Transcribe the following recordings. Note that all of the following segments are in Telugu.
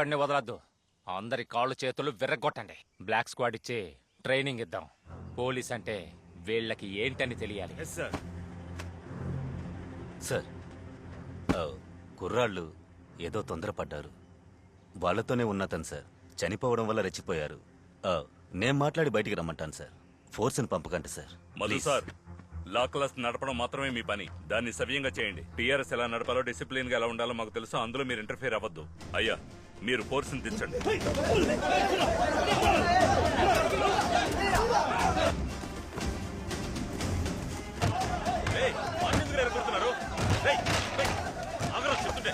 ఒక్కడిని వదలద్దు. అందరి కాళ్ళు చేతులు విర్రగొట్టండి బ్లాక్ స్క్వాడ్ ఇచ్చి ట్రైనింగ్ ఇద్దాం. పోలీస్ అంటే వీళ్ళకి ఏంటని తెలియాలి. సార్ కుర్రాళ్ళు ఏదో తొందరపడ్డారు. వాళ్ళతోనే ఉన్నతను సార్ చనిపోవడం వల్ల రెచ్చిపోయారు. నేను మాట్లాడి బయటికి రమ్మంటాను సార్ ఫోర్స్ని పంపకండి sir Madhu. Sir law class నడపడం మాత్రమే మీ పని. దాన్ని సవ్యంగా చేయండి. టీఆర్ఎస్ ఎలా నడపాలో డిసిప్లిన్గా ఎలా ఉండాలో మాకు తెలుసు. అందులో మీరు ఇంటర్ఫియర్ అవ్వద్దు. అయ్యా మీరు ఫోర్స్ని దించండి ఏయ్, వాడిని చెప్తుంటే.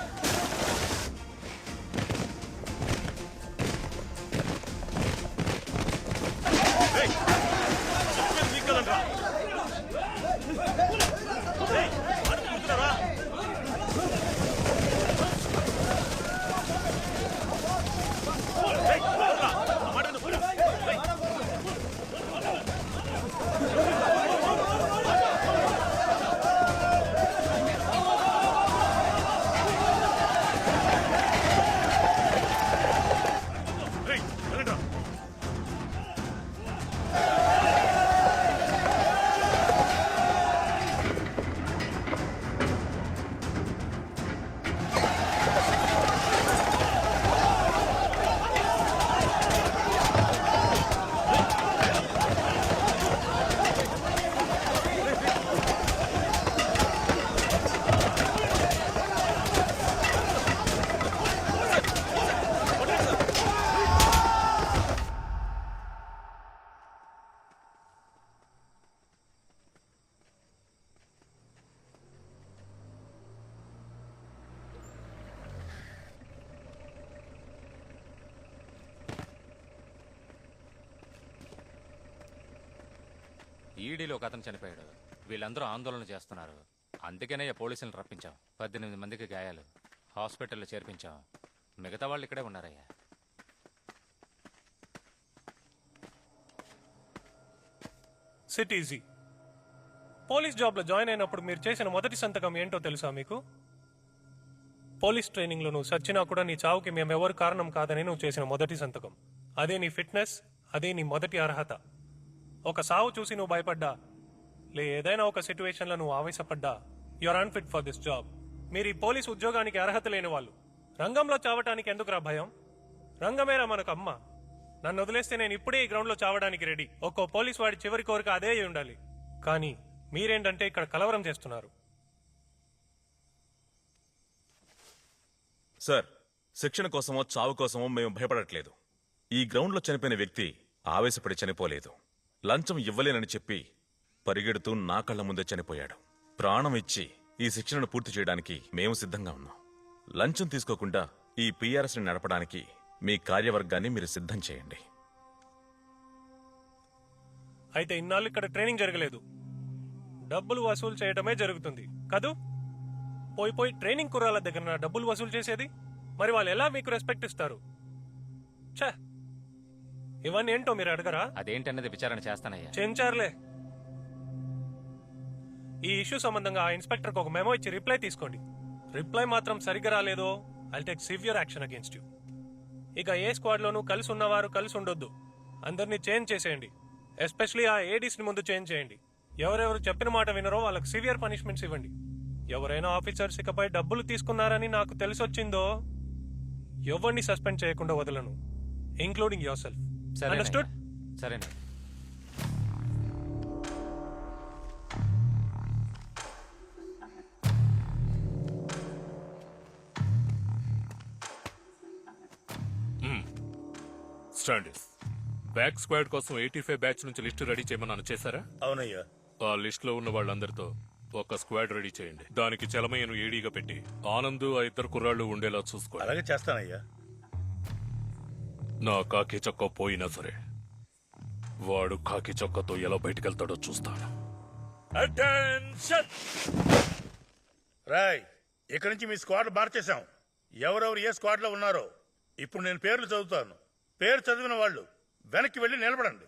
ఈడీలో ఒక అతను చనిపోయాడు. వీళ్ళందరూ ఆందోళన చేస్తున్నారు. అందుకనే పోలీసులను రప్పించాం. పద్దెనిమిది మందికి గాయాలు. హాస్పిటల్లో చేర్పించాం. మిగతా వాళ్ళు ఇక్కడే ఉన్నారయ్యా. సిట్ ఈజీ పోలీస్ జాబ్లో జాయిన్ అయినప్పుడు మీరు చేసిన మొదటి సంతకం ఏంటో తెలుసా మీకు? పోలీస్ ట్రైనింగ్లో నువ్వు సచ్చినా కూడా నీ చావుకి మేము ఎవరు కారణం కాదని నువ్వు చేసిన మొదటి సంతకం. అదే నీ ఫిట్నెస్ అదే నీ మొదటి అర్హత. ఒక సావు చూసి నువ్వు భయపడ్డా? లే ఏదైనా ఒక సిచ్యువేషన్లో నువ్వు ఆవేశపడ్డా? Your unfit for this job మీరు ఈ పోలీస్ ఉద్యోగానికి అర్హత లేని వాళ్ళు. రంగంలో చావటానికి ఎందుకురా భయం? రంగమేరా మనకు అమ్మ. నన్ను వదిలేస్తే నేను ఇప్పుడే ఈ గ్రౌండ్లో చావడానికి రెడీ ఒక్కో పోలీస్ వాడి చివరి కోరిక అదే అయి ఉండాలి. కానీ మీరేంటంటే ఇక్కడ కలవరం చేస్తున్నారు. సార్ శిక్షణ కోసమో చావు కోసమో మేము భయపడట్లేదు. ఈ గ్రౌండ్లో చనిపోయిన వ్యక్తి ఆవేశపడి చనిపోలేదు. లంచం ఇవ్వలేనని చెప్పి పరిగెడుతూ నా కళ్ళ ముందే చనిపోయాడు. ప్రాణం ఇచ్చి ఈ శిక్షణను పూర్తి చేయడానికి మేము సిద్ధంగా ఉన్నాం. లంచం తీసుకోకుండా ఈ పీఆర్ఎస్ని నడపడానికి మీ కార్యవర్గాన్ని మీరు సిద్ధం చేయండి. అయితే ఇన్నాళ్ళు ఇక్కడ ట్రైనింగ్ జరగలేదు. డబ్బులు వసూలు చేయడమే జరుగుతుంది. కదూ? పోయి పోయి ట్రైనింగ్ కుర్రాల దగ్గర డబ్బులు వసూలు చేసేది? మరి వాళ్ళు ఎలా మీకు రెస్పెక్ట్ ఇస్తారు? ఛే! ఇవన్నీ ఏంటో మీరు అడగరా? అదేంటన్నది విచారణ చేస్తానయ్యా. చెంచారులే. ఈ ఇష్యూ సంబంధంగా ఆ ఇన్స్పెక్టర్కి ఒక మెమో ఇచ్చి రిప్లై తీసుకోండి. రిప్లై మాత్రం సరిగ్గా రాలేదో I take severe action against you. ఇక ఏ స్క్వాడ్లోనూ కలిసి ఉన్నవారు కలిసి ఉండొద్దు అందరినీ చేంజ్ చేసేయండి. ఎస్పెషలీ ఆ ఏడీస్ని ముందు చేంజ్ చేయండి. ఎవరెవరు చెప్పిన మాట వినరో వాళ్ళకి సివియర్ పనిష్మెంట్స్ ఇవ్వండి. ఎవరైనా ఆఫీసర్స్ ఇకపై డబ్బులు తీసుకున్నారని నాకు తెలిసొచ్చిందో ఎవరిని సస్పెండ్ చేయకుండా వదలను ఇంక్లూడింగ్ యువర్ సెల్ఫ్ అండర్స్టూడ్ స్టాండర్స్ బ్యాక్ స్క్వాడ్ కోసం ఎయిటీ ఫైవ్ బ్యాచ్ నుంచి లిస్ట్ రెడీ చేయమని చేశారా? అవునయ్యా. ఆ లిస్ట్లో ఉన్న వాళ్ళందరితో ఒక స్క్వాడ్ రెడీ చేయండి. దానికి చలమయ్యను ఏడీగా పెట్టి ఆనంద్ ఆ ఇద్దరు కుర్రాళ్ళు ఉండేలా చూసుకోండి. అలాగే చేస్తానయ్యా. నా కాకి చొక్క పోయినా సరే వాడు కాకి చొక్కతో ఎలా బయటకెళ్తాడో చూస్తాను. అటెన్షన్ రాయ్ ఇక్కడి నుంచి మీ స్క్వాడ్ మార్చేశాం ఎవరెవరు ఏ స్క్వాడ్లో ఉన్నారో ఇప్పుడు నేను పేర్లు చదువుతాను. పేరు చదివిన వాళ్ళు వెనక్కి వెళ్ళి నిలబడండి.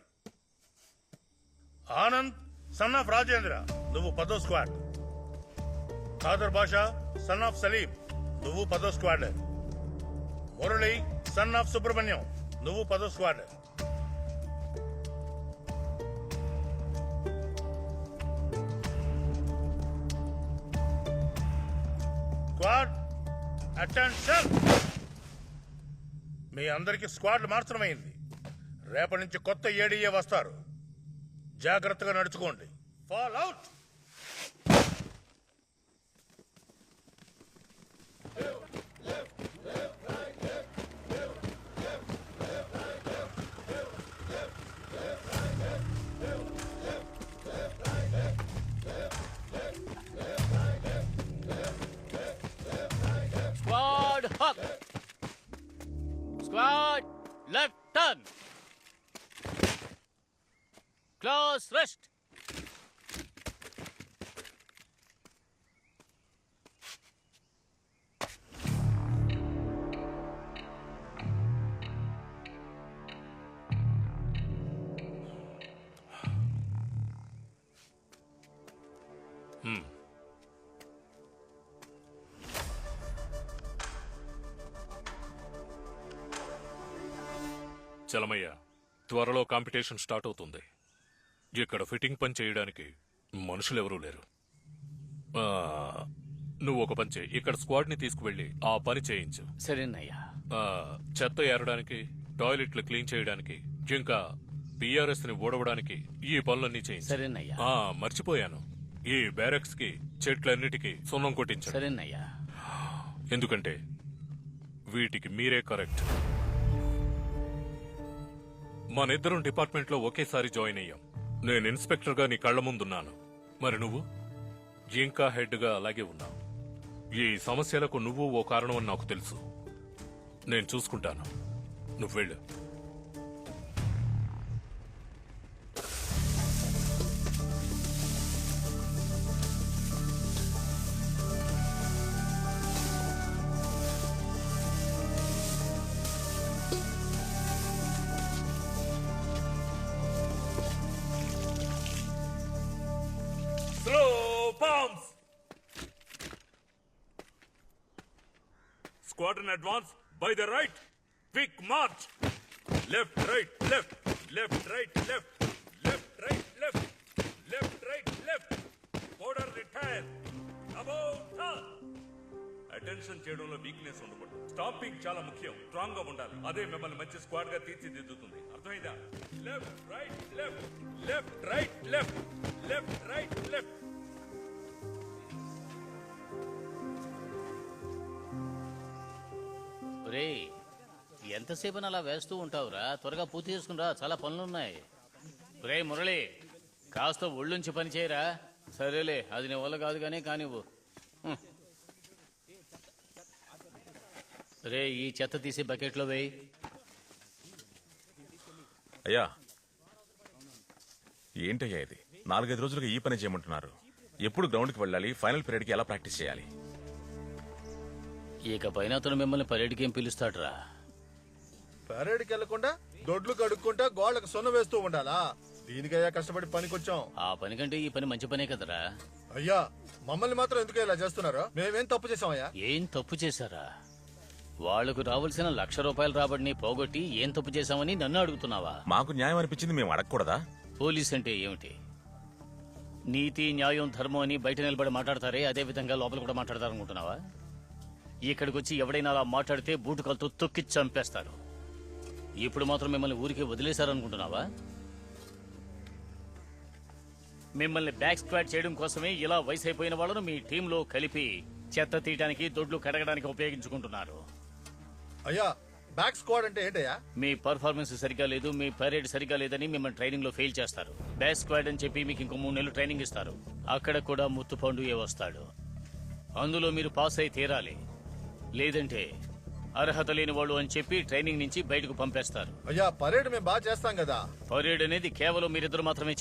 ఆనంద్ సన్ ఆఫ్ రాజేంద్ర నువ్వు పదో squad. Khader Basha son of Salim నువ్వు పదో squad Murali son of Subrahmanyam. నువ్వు పదో స్క్వాడ్ స్క్వాడ్ అటెన్షన్ మీ అందరికీ స్క్వాడ్లు మార్చడమైంది రేపటి నుంచి కొత్త ఏడీఏ వస్తారు. జాగ్రత్తగా నడుచుకోండి. ఫాల్ అవుట్ చలమయ్య త్వరలో కాంపిటీషన్ స్టార్ట్ అవుతుంది. ఇక్కడ ఫిట్టింగ్ పని చేయడానికి మనుషులు ఎవరూ లేరు. ఆ, నువ్వు ఒక పని చేయి. ఇక్కడ స్క్వాడ్ని తీసుకువెళ్ళి ఆ పని చేయించు. సరేనయ్యా. ఆ, చెత్త ఏరడానికి టాయిలెట్లు క్లీన్ చేయడానికి ఇంకా పిఆర్ఎస్ని ఊడవడానికి ఈ పనులన్నీ చేయించు. సరేనయ్యా. ఆ, మర్చిపోయాను. ఈ బ్యారెక్స్కి చెట్లన్నిటికీ సున్నం కొట్టించండి సరేనయ్యా. ఎందుకంటే వీటికి మీరే కరెక్ట్. మనిద్దరం డిపార్ట్మెంట్లో ఒకేసారి జాయిన్ అయ్యాం. నేను ఇన్స్పెక్టర్గా నీ కళ్ళ ముందున్నాను. మరి నువ్వు? ఇంకా హెడ్గా అలాగే ఉన్నావు. ఈ సమస్యలకు నువ్వు ఓ కారణం అని నాకు తెలుసు. నేను చూసుకుంటాను. నువ్వు వెళ్ళు. Squadron advance by the right quick march left right left left right left left right left left right left border retire about turn attention చేయడంలో వీక్నెస్ ఉండకూడదు. స్టాపింగ్ చాలా ముఖ్యం. స్ట్రాంగ్గా ఉండాలి. అదే మిమ్మల్ని మంచి స్క్వాడ్గా తీర్చిదిద్దుతుంది. అర్థమైందా? Left right left left right left left right left రే ఎంతసేపు అలా వేస్తూ ఉంటావురా? త్వరగా పూర్తి చేసుకునిరా చాలా పనులున్నాయి. రే మురళి కాస్త ఒళ్ళుంచి పని చేయరా? సరేలే అది నీ వల్ల కాదు కానీ కానివ్వు. రే ఈ చెత్త తీసి బకెట్లో వేయి. అయ్యా ఏంటయ్యా ఇది? నాలుగైదు రోజులుగా ఈ పని చేయమంటున్నారు. ఎప్పుడు గ్రౌండ్కి వెళ్ళాలి? ఫైనల్ పీరియడ్కి ఎలా ప్రాక్టీస్ చేయాలి? ఇక పైన అతను మిమ్మల్ని పర్యటనకి ఏం పిలుస్తాడ్రా? పెరడికి వెళ్ళకుండా దొడ్లు కడుక్కుంటా గోళ్ళకు సొన్న వేస్తూ ఉండాలా? దీనికయ్యా కష్టపడి పనికొచ్చాం. ఆ పని కంటే ఈ పని మంచి పనే కదరా? అయ్యా మమ్మల్ని మాత్రం ఎందుకు ఇలా చేస్తున్నారు? మేమేం తప్పు చేసామయ్యా ఏం తప్పు చేశారా? వాళ్ళకు రావాల్సిన లక్ష రూపాయల రాబడిని పోగొట్టి ఏం తప్పు చేశామని నన్ను అడుగుతున్నావా? మాకు న్యాయం అనిపించింది మేము అడగకూడదా? పోలీస్ అంటే ఏమిటి? నీతి న్యాయం ధర్మం అని బయట నిలబడి మాట్లాడతారే అదే విధంగా లోపల కూడా మాట్లాడతారనుకుంటున్నావా? ఇక్కడికి వచ్చి ఎవడైనా అలా మాట్లాడితే బూటుకలతో తొక్కి చంపేస్తారు. ఇప్పుడు మాత్రం మిమ్మల్ని ఊరికే వదిలేశారనుకుంటున్నావా? మిమ్మల్ని బ్యాక్ స్క్వాడ్ చేయడం కోసమే ఇలా వయసు అయిపోయిన వాళ్ళను మీ టీంలో కలిపి చెత్త తీయడానికి దొడ్లు కడగడానికి ఉపయోగించుకుంటున్నారు. అయ్యా బ్యాక్ స్క్వాడ్ అంటే ఏంటయ్యా? మీ పర్ఫార్మెన్స్ సరిగా లేదు మీ పరేడ్ సరిగా లేదని మిమ్మల్ని ట్రైనింగ్లో ఫెయిల్ చేస్తారు. బ్యాక్ స్క్వాడ్ అని చెప్పి మీకు ఇంకో మూడు నెలలు ట్రైనింగ్ ఇస్తారు. అక్కడ కూడా ముత్తు పండుగే వస్తాడు? అందులో మీరు పాస్ అయి తీరాలి. లేదంటే అర్హత లేని వాళ్ళు అని చెప్పి ట్రైనింగ్ నుంచి బయటకు పంపేస్తారు. అయ్యా పరేడ్ మేము బాగా చేస్తాం కదా. పరేడ్ అనేది కేవలం మీరిద్దరు మాత్రమే